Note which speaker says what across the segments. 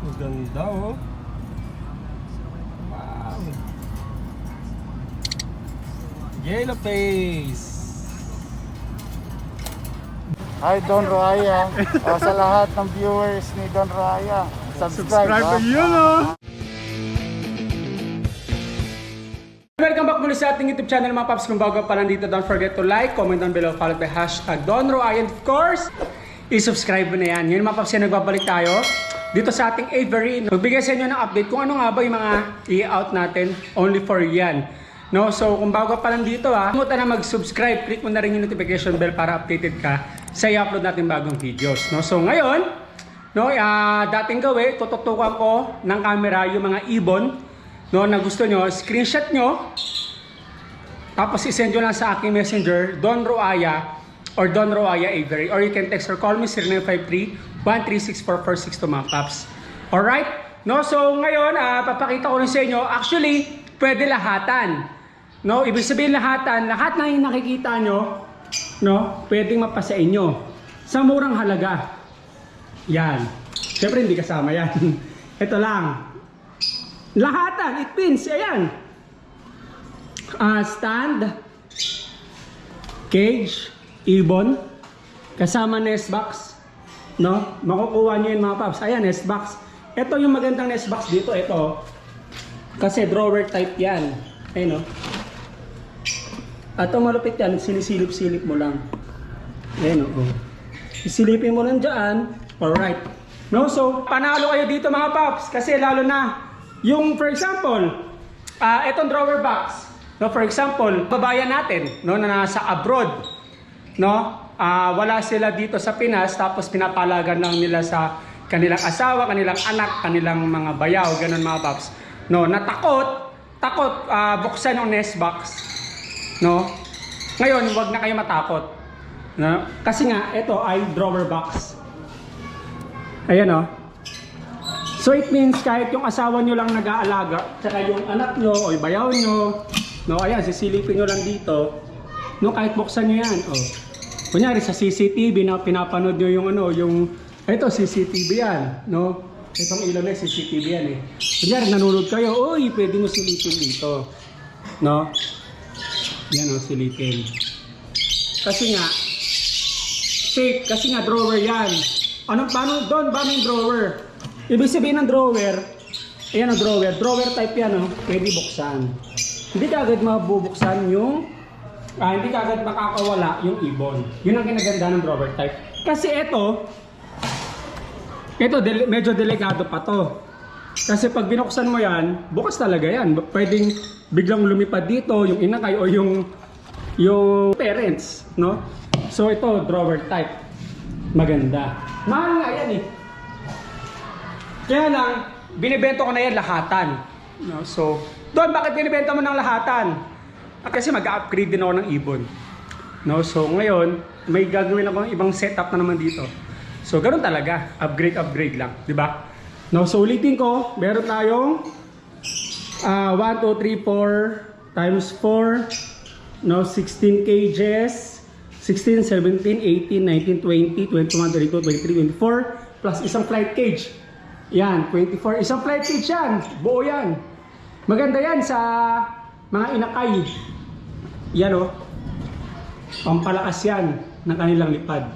Speaker 1: Ang ganda oh. Wow. Yellow face.
Speaker 2: Hi Don Raya. o, sa lahat ng viewers ni Don Raya. Subscribe.
Speaker 1: Subscribe
Speaker 2: ha?
Speaker 1: yun oh.
Speaker 3: Welcome back muli sa ating YouTube channel mga paps. Kung bago pa lang dito, don't forget to like, comment down below, follow by hashtag Don Roy, and of course, i-subscribe mo na yan. Ngayon mga paps, yan, nagbabalik tayo dito sa ating Avery. Magbigay sa inyo ng update kung ano nga ba yung mga i-out natin only for yan. No, so kung bago pa lang dito ha, kalimutan na mag-subscribe, click mo na rin yung notification bell para updated ka sa i-upload natin bagong videos. No, so ngayon, no, ah, dating gawin, tututukan ko ng camera yung mga ibon no, na gusto nyo, screenshot nyo, tapos isend nyo lang sa aking messenger, Don Roaya or Don Roaya Avery. Or you can text or call me 0953-1364462 mga paps. Alright? No, so ngayon, ah, papakita ko rin sa inyo, actually, pwede lahatan. No, ibig sabihin lahatan, lahat na yung nakikita nyo, no, pwedeng mapasa inyo. Sa murang halaga. Yan. Siyempre hindi kasama yan. Ito lang. Lahatan, it means, ayan. Ah, stand, cage, ibon, kasama nest box, no? Makukuha niyo mga paps. Ayan, nest box. Ito yung magandang nest box dito, ito. Kasi drawer type yan. Ayun, no? At ang malupit yan, sinisilip-silip mo lang. Ayun, oh. Isilipin mo lang dyan. Alright. No, so, panalo kayo dito mga paps. Kasi lalo na, yung for example, ah itong drawer box. No, for example, babayan natin, no, na nasa abroad. No, ah wala sila dito sa Pinas, tapos pinapalagan lang nila sa kanilang asawa, kanilang anak, kanilang mga bayaw, ganun mga paps. No, natakot, takot ah, buksan yung nest box. No? Ngayon, wag na kayo matakot. No? Kasi nga, ito ay drawer box. Ayan oh. So it means kahit yung asawa nyo lang nag-aalaga, tsaka yung anak nyo o bayaw nyo, no, ayan, sisilipin nyo lang dito, no, kahit buksan nyo yan, oh. Kunyari sa CCTV na pinapanood nyo yung ano, yung, ito CCTV yan, no. Itong ilaw na CCTV yan eh. Kunyari nanonood kayo, uy, pwede mo silipin dito. No? Yan o, silipin. Kasi nga, safe, kasi nga drawer yan. Ano, paano, doon, paano yung drawer? Ibig sabihin ng drawer, ayan ang drawer, drawer type yan o, pwede buksan. Hindi ka agad mabubuksan yung, ah, hindi ka agad makakawala yung ibon. Yun ang kinaganda ng drawer type. Kasi ito, ito, deli- medyo delikado pa to. Kasi pag binuksan mo yan, bukas talaga yan. Pwedeng biglang lumipad dito yung inakay o yung yung parents, no? So ito, drawer type. Maganda. Mahal nga yan eh. Kaya lang, binibento ko na yan lahatan. No? So, doon, bakit binibenta mo ng lahatan? Ah, Kasi mag-upgrade din ako ng ibon. No? So, ngayon, may gagawin akong ibang setup na naman dito. So, ganun talaga. Upgrade, upgrade lang. di ba? No? So, ulitin ko, meron tayong ah 1, 2, 3, 4 times 4 no 16 cages 16, 17, 18, 19, 20, 21, 22, 23, 24 plus isang flight cage yan 24 isang flight cage yan buo yan maganda yan sa mga inakay yan o pampalakas yan ng kanilang lipad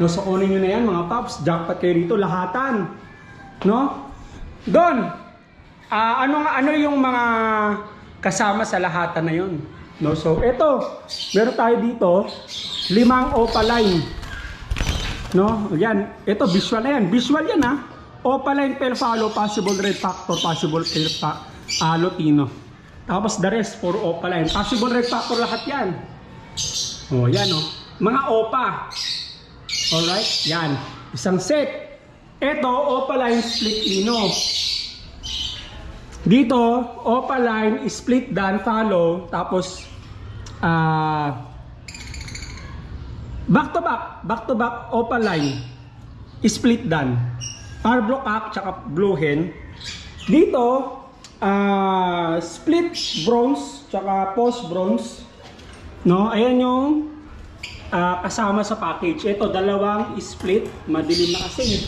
Speaker 3: no so kunin nyo na yan mga paps jackpot kayo dito lahatan no Don, Ah, ano ano yung mga kasama sa lahatan na yon? No, so ito, meron tayo dito limang opaline. No, yan, ito visual na yan. Visual yan ha. Opaline pel follow possible red factor, possible pel pa, ah, lutino. Tapos the rest for opaline. Possible red lahat yan. Oh, yan oh. Mga opa. Alright, yan. Isang set. Ito, opaline split lino. Dito, opaline, split dan, follow, tapos ah back to back, back to back opaline, split dan. Power block up, tsaka blue hen. Dito, ah split bronze, tsaka post bronze. No, ayan yung ah, kasama sa package. Ito, dalawang split, madilim na kasi.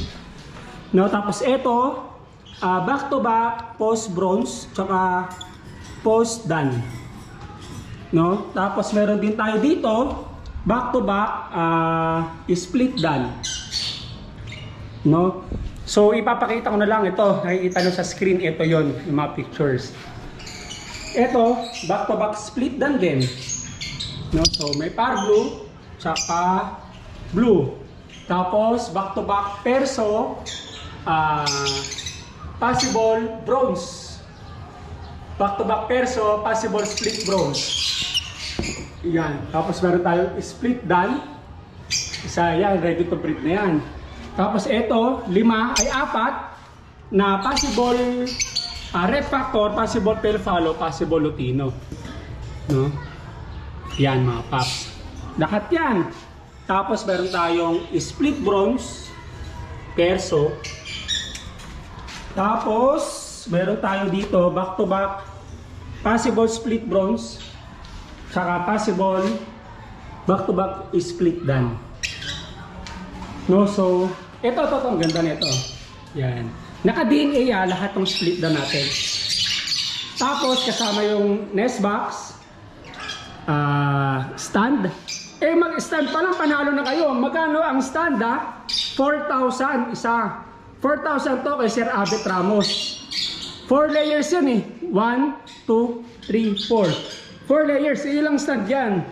Speaker 3: No, tapos ito, ah, back to back, post bronze, tsaka post dan. No? Tapos meron din tayo dito, back to back, ah, split dan. No? So ipapakita ko na lang ito, nakikita nyo sa screen, ito yon yung mga pictures. Ito, back to back split dan din. No? So may par blue, tsaka blue. Tapos back to back perso, ah, possible bronze. Back to back perso, possible split bronze. Yan. Tapos meron tayo split dan. Isa yan, ready to breed na yan. Tapos ito, lima ay apat na possible ah, red factor, possible pale follow, possible lutino. No? Yan mga paps. Lahat yan. Tapos meron tayong split bronze, perso. Tapos meron tayo dito back to back possible split bronze, saka possible back to back split dan. No, so ito to, to ang ganda nito. Yan. Naka-DNA ah, lahat ng split dan natin. Tapos kasama yung nest box, ah stand. Eh mag-stand pa lang panalo na kayo. Magkano ang stand ah? 4,000 isa. 4,000 to kay Sir Abet Ramos. 4 layers yan eh. 1, 2, 3, 4. 4 layers. Ilang stand yan?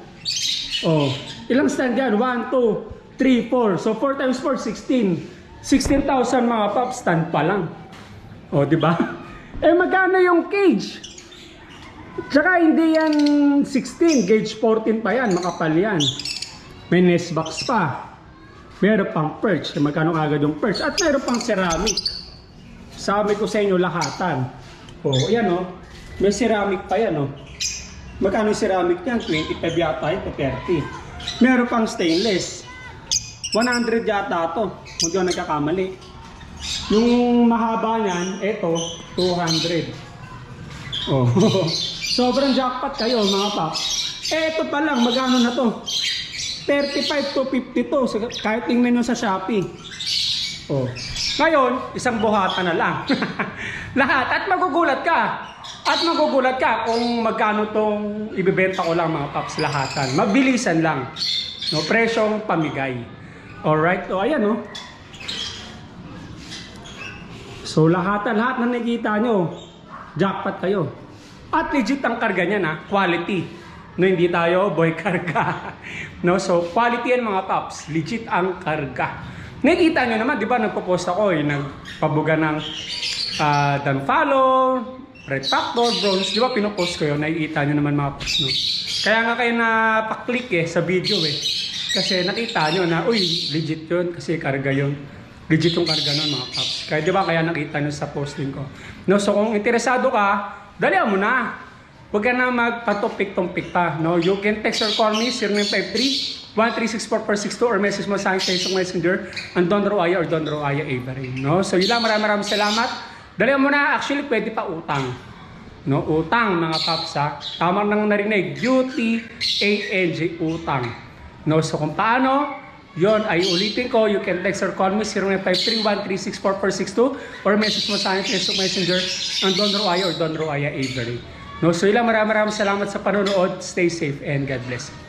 Speaker 3: Oh, ilang stand yan? 1, 2, 3, 4. So 4 times 4, 16. 16,000 mga pop stand pa lang. Oh, di ba? Eh magkano yung cage? Tsaka hindi yan 16, gauge 14 pa yan, makapal yan. May nest box pa. Meron pang perch, magkano agad yung perch. At meron pang ceramic. Sabi ko sa inyo lahatan. O, yan o. May ceramic pa yan o. Magkano yung ceramic yan? 25 yata ito, 30. Meron pang stainless. 100 yata to. Kung ako nagkakamali. Yung mahaba niyan, ito, 200. Oh. Sobrang jackpot kayo mga pap. Ito pa lang, magano na to? 35 to 52, sa- kahit tingnan nyo sa Shopee. Oh. Ngayon, isang buhatan na lang. Lahat. At magugulat ka. At magugulat ka kung magkano tong ibebenta ko lang mga paps lahatan. Mabilisan lang. No, presyong pamigay. Alright? O, ayan, no? So, lahatan, lahat na nakikita nyo, jackpot kayo. At legit ang karga niya na, quality. No, hindi tayo boy karga. no, so quality yan mga paps. Legit ang karga. Nakikita nyo naman, di ba, nagpo-post ako, eh, nagpabuga ng uh, dan follow, red factor, bronze, di ba, pinopost ko yun, nakikita nyo naman mga paps, no? Kaya nga kayo na-click eh, sa video eh. Kasi nakita nyo na, uy, legit yun, kasi karga yun. Legit yung karga nun mga paps. Kaya di ba, kaya nakita nyo sa posting ko. No, so kung interesado ka, dalihan mo na. Huwag ka na magpatumpik-tumpik pa. No? You can text or call me 0953-1364462 or message mo sa akin Facebook Messenger ang Don Roaya or Don Roaya Avery. No? So yun lang, maraming maraming salamat. Dali mo na, actually pwede pa utang. No? Utang mga paps ha. Tama nang narinig, U-T-A-N-G, utang. No? So kung paano, yon ay ulitin ko, you can text or call me 0953-1364462 or message mo sa akin Facebook Messenger ang Don Roaya or Don Roaya Avery. No, so ilang maraming maraming salamat sa panonood. Stay safe and God bless.